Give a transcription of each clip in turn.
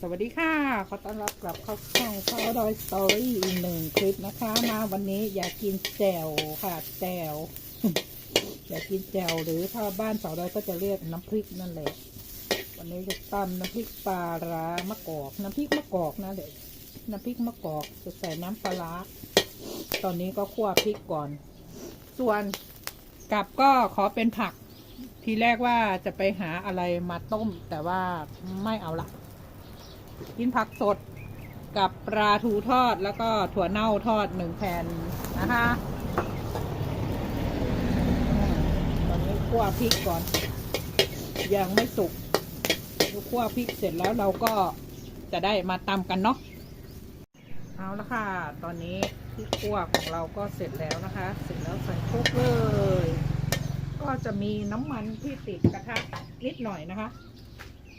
สวัสดีค่ะ ขอต้อนรับกลับเข้าช่องข้าวดอยสตอรี่อีกหนึ่งคลิปนะคะ มาวันนี้อยากกินแจ่วค่ะแจ่วอยากกินแจ่วหรือถ้าบ้านสาวดอยก็จะเรียกน้ำพริกนั่นแหละ วันนี้จะตำน้ำพริกปลาร้ามะกอก น้ำพริกมะกอกนะเด็กน้ำพริกมะกอกจะใส่น้ำปลาร้าตอนนี้ก็คั่วพริกก่อน ส่วนกับก็ขอเป็นผัก ทีแรกว่าจะไปหาอะไรมาต้ม แต่ว่าไม่เอาละ กินผักสดกับปลาทูทอดแล้วก็ถั่วเน่าทอดหนึ่งแผ่นนะคะตอนนี้คั่วพริกก่อน ยังไม่สุกคั่วพริกเสร็จแล้วเราก็จะได้มาตำกันเนาะเอาละค่ะ ตอนนี้พริกคั่วของเราก็เสร็จแล้วนะคะ เสร็จแล้วใส่คลุกเลย ก็จะมีน้ำมันที่ติดกระทะนิดหน่อยนะคะ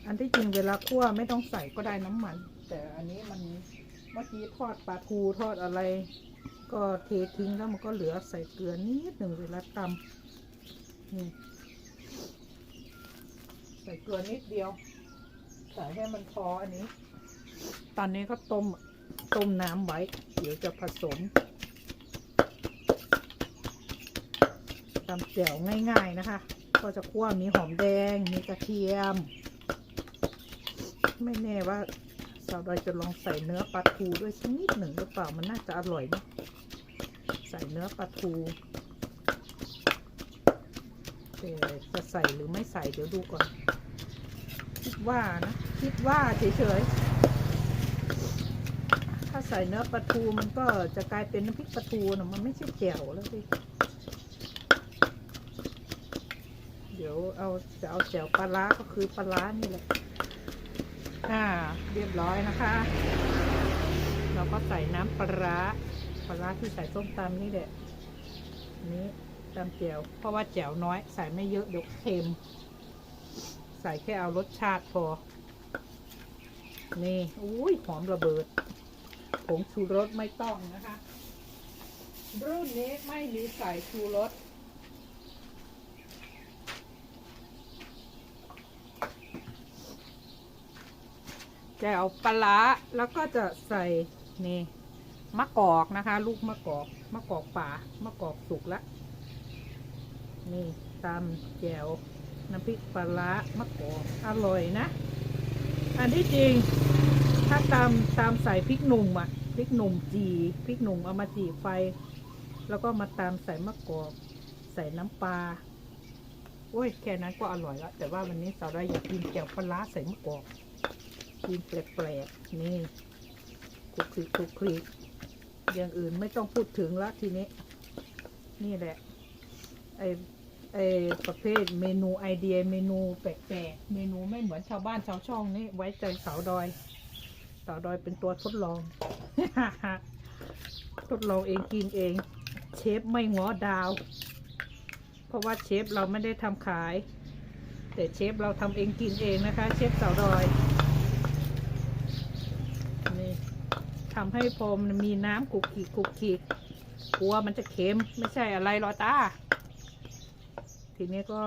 อันที่จริงเวลาคั่วไม่ต้องใส่ก็ได้น้ำมัน แต่อันนี้มันเมื่อกี้ทอดปลาทูทอดอะไร ก็เททิ้งแล้วมันก็เหลือใส่เกลือนิดหนึ่งเวลาตำนี่ใส่เกลือนิดเดียวใส่ให้มันพออันนี้ ตอนนี้ก็ต้มต้มน้ำไว้ เดี๋ยวจะผสมตำแจ่วง่าย ๆ นะคะ ก็จะคั่วมีหอมแดง มีกระเทียม ไม่แน่ว่าสาวดอยจะลองใส่เนื้อปลาทูด้วยสักนิดหนึ่งหรือเปล่ามันน่าจะอร่อยนะใส่เนื้อปลาทูแต่จะใส่หรือไม่ใส่เดี๋ยวดูก่อน คิดว่านะ คิดว่าเฉยๆ ถ้าใส่เนื้อปลาทูมันก็จะกลายเป็นน้ำพริกปลาทูนะมันไม่ใช่แจ่วแล้วสิเดี๋ยวเอาจะเอาแจ่วปลาร้าก็คือปลาร้านี่แหละ อ่า เรียบร้อยนะคะ เราก็ใส่น้ำปลาร้าปลาร้าที่ใส่ส้มตำนี่แหละนี้ตำแจ่วเพราะว่าแจ่วน้อย ใส่ไม่เยอะเดี๋ยวเค็ม ใส่แค่เอารสชาติพอ นี่อุ้ยหอมระเบิดผงชูรสไม่ต้องนะคะ รุ่นนี้ไม่มีใส่ชูรส จะเอาปลาแล้วก็จะใส่นี่มะกอกนะคะ ลูกมะกอกมะกอกป่ามะกอกสุกแล้วนี่ตำแจ่วน้ำพริกปลามะกอกอร่อยนะ อันที่จริง ถ้าตามตามใส่พริกหนุ่มอะพริกหนุ่มจีพริกหนุ่มเอามาจีไฟ แล้วก็มาตามใส่มะกอกใส่น้ำปลาโอ้ยแค่นั้นก็อร่อยแล้วแต่ว่าวันนี้สาวได้อยากกินแจ่วปลาร้าใส่มะกอก กินแปลกๆนี่คลุกคลิกคลุกคลิกอย่างอื่นไม่ต้องพูดถึงละทีนี้ นี่แหละไอไอประเภทเมนูไอเดีย เมนูแปลกๆเมนูไม่เหมือนชาวบ้านชาวช่องนี่ไว้ใจสาวดอยสาวดอยเป็นตัวทดลอง ทดลองเองกินเอง เชฟไม่ง้อดาว เพราะว่าเชฟเราไม่ได้ทำขาย แต่เชฟเราทำเองกินเองนะคะ เชฟสาวดอย นี่ ทำให้พอมันมีน้ำกุกขีกุกขีกลัวมันจะเค็มไม่ใช่อะไรหรอตา ทีนี้ก็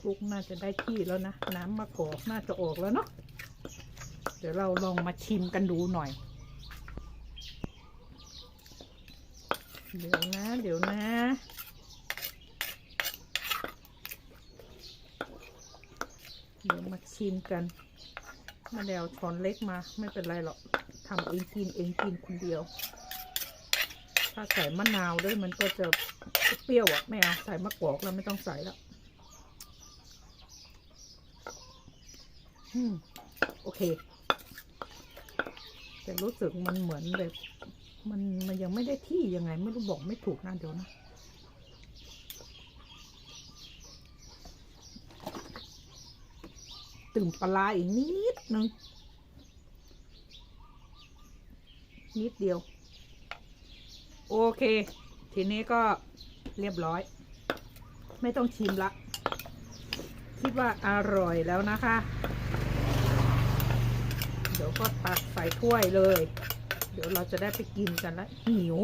คลุกน่าจะได้ที่แล้วนะ น้ำมะกอกน่าจะออกแล้วเนาะเดี๋ยวเราลองมาชิมกันดูหน่อย เดี๋ยวนะ เดี๋ยวนะเดี๋ยวมาชิมกัน มาเดวช้อนเล็กมาไม่เป็นไรหรอก ทำเองกินเองกินคนเดียว ถ้าใส่มะนาวด้วยมันก็จะเปรี้ยวอะไม่เอาใส่มะกอกแล้วไม่ต้องใส่แล้วอืมโอเค แต่รู้สึกมันเหมือนแบบมันมันยังไม่ได้ที่ยังไง ไม่รู้บอกไม่ถูกนะเดี๋ยวนะตื่มปลาร้าอีกนิดนึง นิดเดียว โอเค ทีนี้ก็เรียบร้อย ไม่ต้องชิมละ คิดว่าอร่อยแล้วนะคะ เดี๋ยวก็ตักใส่ถ้วยเลย เดี๋ยวเราจะได้ไปกินกันล้วหิว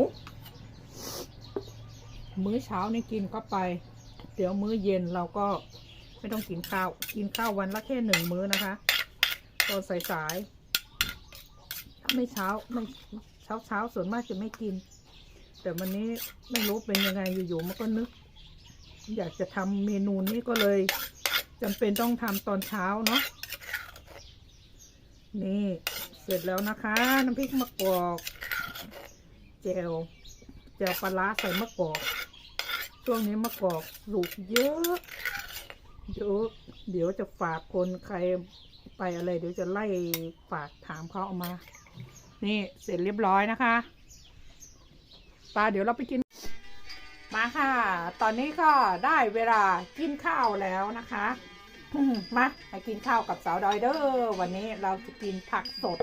มื้อเช้านี่กินเข้าไป เดี๋ยวมื้อเย็นเราก็ไม่ต้องกินข้าว กินข้าววันละแค่หนึ่งมื้อนะคะตอนสายๆ ไม่เช้าไม่เช้าเช้าส่วนมากจะไม่กิน แต่วันนี้ไม่รู้เป็นยังไงอยู่ๆมันก็นึก อยากจะทำเมนูนี้ก็เลยจำเป็นต้องทำตอนเช้าเนาะนี่เสร็จแล้วนะคะ น้ำพริกมะกอกแจวแจวปลาร้าใส่มะกอก ช่วงนี้มะกอกลูกเยอะเดี๋ยวเดี๋ยวจะฝากคนใครไปอะไร เดี๋ยวจะไล่ฝากถามเขาเออกมา นี่เสร็จเรียบร้อยนะคะปลาเดี๋ยวเราไปกิน มาค่ะ ตอนนี้ก็ได้เวลากินข้าวแล้วนะคะมาไปกินข้าวกับสาวดอยเดอร์วันนี้เราจะกินผักสด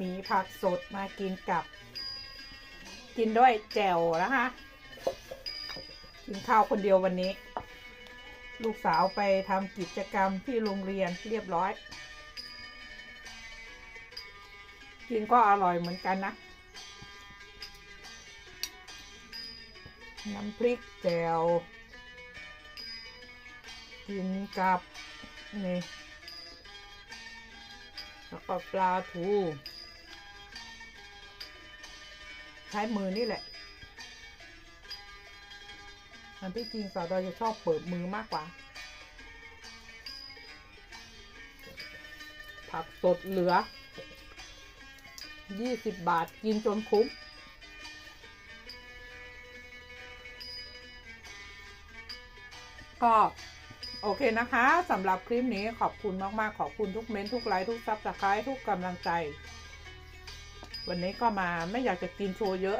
มีผักสดมากินกับ กินด้วยแจ่วนะคะ กินข้าวคนเดียววันนี้ ลูกสาวไปทำกิจกรรมที่โรงเรียนเรียบร้อย กินก็อร่อยเหมือนกันนะ น้ำพริกแจ่วกินกับนี่แล้วก็ปลาทู ใช้มือนี่แหละอันที่จริงสาวดอยจะชอบเปิดมือมากกว่า ผักสดเหลือ ยี่สิบบาทกินจนคุ้ม ก็โอเคนะคะสำหรับคลิปนี้ขอบคุณมากๆ ขอบคุณทุกเม้นท์ทุกไลค์ทุกซับสไครต์ทุกกำลังใจ วันนี้ก็มาไม่อยากจะกินโชว์เยอะ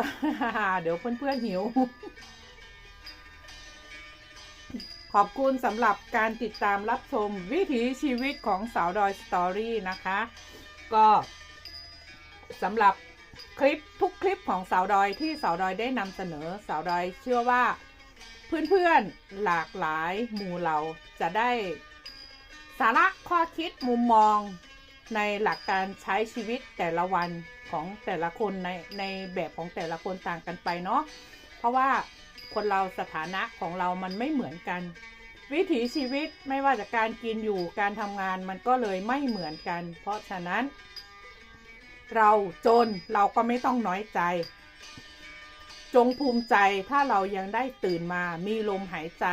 เดี๋ยวเพื่อนๆหิว ขอบคุณสำหรับการติดตามรับชมวิถีชีวิตของสาวดอยสตอรี่นะคะ ก็ สำหรับคลิปทุกคลิปของสาวดอยที่สาวดอยได้นำเสนอสาวดอยเชื่อว่าเพื่อนๆหลากหลายหมู่เราจะได้สาระข้อคิดมุมมองในหลักการใช้ชีวิตแต่ละวันของแต่ละคนในในแบบของแต่ละคนต่างกันไปเนาะเพราะว่าคนเราสถานะของเรามันไม่เหมือนกัน วิถีชีวิตไม่ว่าจากการกินอยู่การทำงานมันก็เลยไม่เหมือนกัน เพราะฉะนั้น เราจนเราก็ไม่ต้องน้อยใจ จงภูมิใจถ้าเรายังได้ตื่นมามีลมหายใจ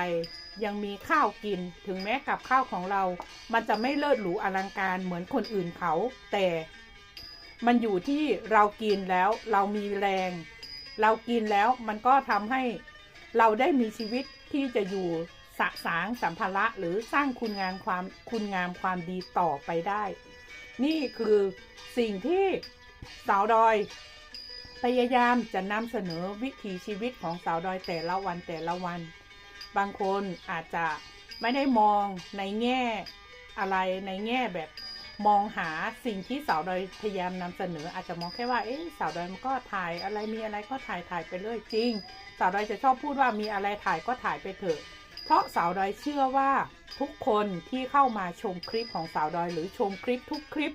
ยังมีข้าวกินถึงแม้กับข้าวของเรา มันจะไม่เลิศหรูอลังการเหมือนคนอื่นเขา แต่มันอยู่ที่เรากินแล้วเรามีแรง เรากินแล้วมันก็ทำให้เราได้มีชีวิตที่จะอยู่สะสางสัมภาระหรือสร้างคุณงามความคุณงามความดีต่อไปได้ นี่คือสิ่งที่สาวดอย พยายามจะนำเสนอวิถีชีวิตของสาวดอยแต่ละวันแต่ละวัน บางคนอาจจะไม่ได้มองในแง่อะไรในแง่แบบมองหาสิ่งที่สาวดอยพยายามนำเสนอ อาจจะมองแค่ว่าเอ๊ะสาวดอยมันก็ถ่ายอะไรมีอะไรก็ถ่ายถ่ายไปเรื่อยจริง สาวดอยจะชอบพูดว่ามีอะไรถ่ายก็ถ่ายไปเถอะ เพราะสาวดอยเชื่อว่า ทุกคนที่เข้ามาชมคลิปของสาวดอยหรือชมคลิปทุกคลิป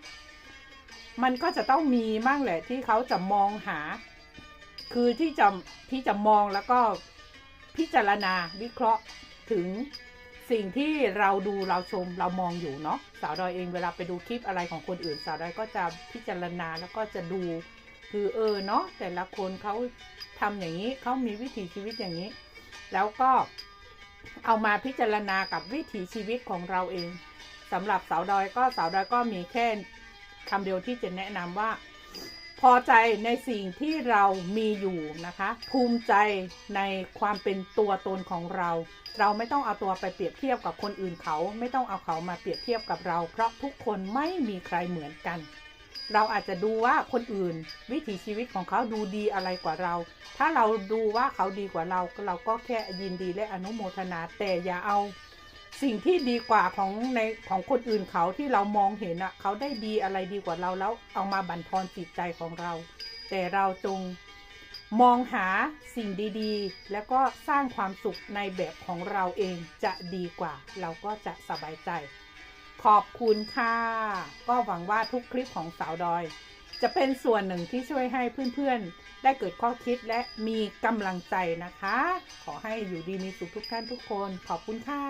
มันก็จะต้องมีมั่งแหละที่เขาจะมองหา คือที่จะที่จะมองแล้วก็พิจารณาวิเคราะห์ถึงสิ่งที่เราดูเราชมเรามองอยู่เนาะสาวดอยเองเวลาไปดูคลิปอะไรของคนอื่น สาวดอยก็จะพิจารณาแล้วก็จะดูคือเออเนาะแต่ละคนเขาทำอย่างนี้เขามีวิถีชีวิตอย่างนี้ แล้วก็ เอามาพิจารณากับวิถีชีวิตของเราเองสำหรับสาวดอยก็สาวดอยก็มีแค่คำเดียวที่จะแนะนำว่า พอใจในสิ่งที่เรามีอยู่นะคะ ภูมิใจในความเป็นตัวตนของเรา เราไม่ต้องเอาตัวไปเปรียบเทียบกับคนอื่นเขา ไม่ต้องเอาเขามาเปรียบเทียบกับเรา เพราะทุกคนไม่มีใครเหมือนกัน เราอาจจะดูว่าคนอื่น วิถีชีวิตของเขาดูดีอะไรกว่าเรา ถ้าเราดูว่าเขาดีกว่าเรา เราก็แค่ยินดีและอนุโมทนา แต่อย่าเอา สิ่งที่ดีกว่าของในของคนอื่นเขาที่เรามองเห็นอะเขาได้ดีอะไรดีกว่าเราแล้วเอามาบั่นทอนจิตใจของเรา แต่เราจงมองหาสิ่งดีๆ แล้วก็สร้างความสุขในแบบของเราเองจะดีกว่า เราก็จะสบายใจ ขอบคุณค่ะ ก็หวังว่าทุกคลิปของสาวดอย จะเป็นส่วนหนึ่งที่ช่วยให้เพื่อนๆ ได้เกิดข้อคิดและมีกำลังใจนะคะ ขอให้อยู่ดีมีสุขทุกท่านทุกคน ขอบคุณค่ะ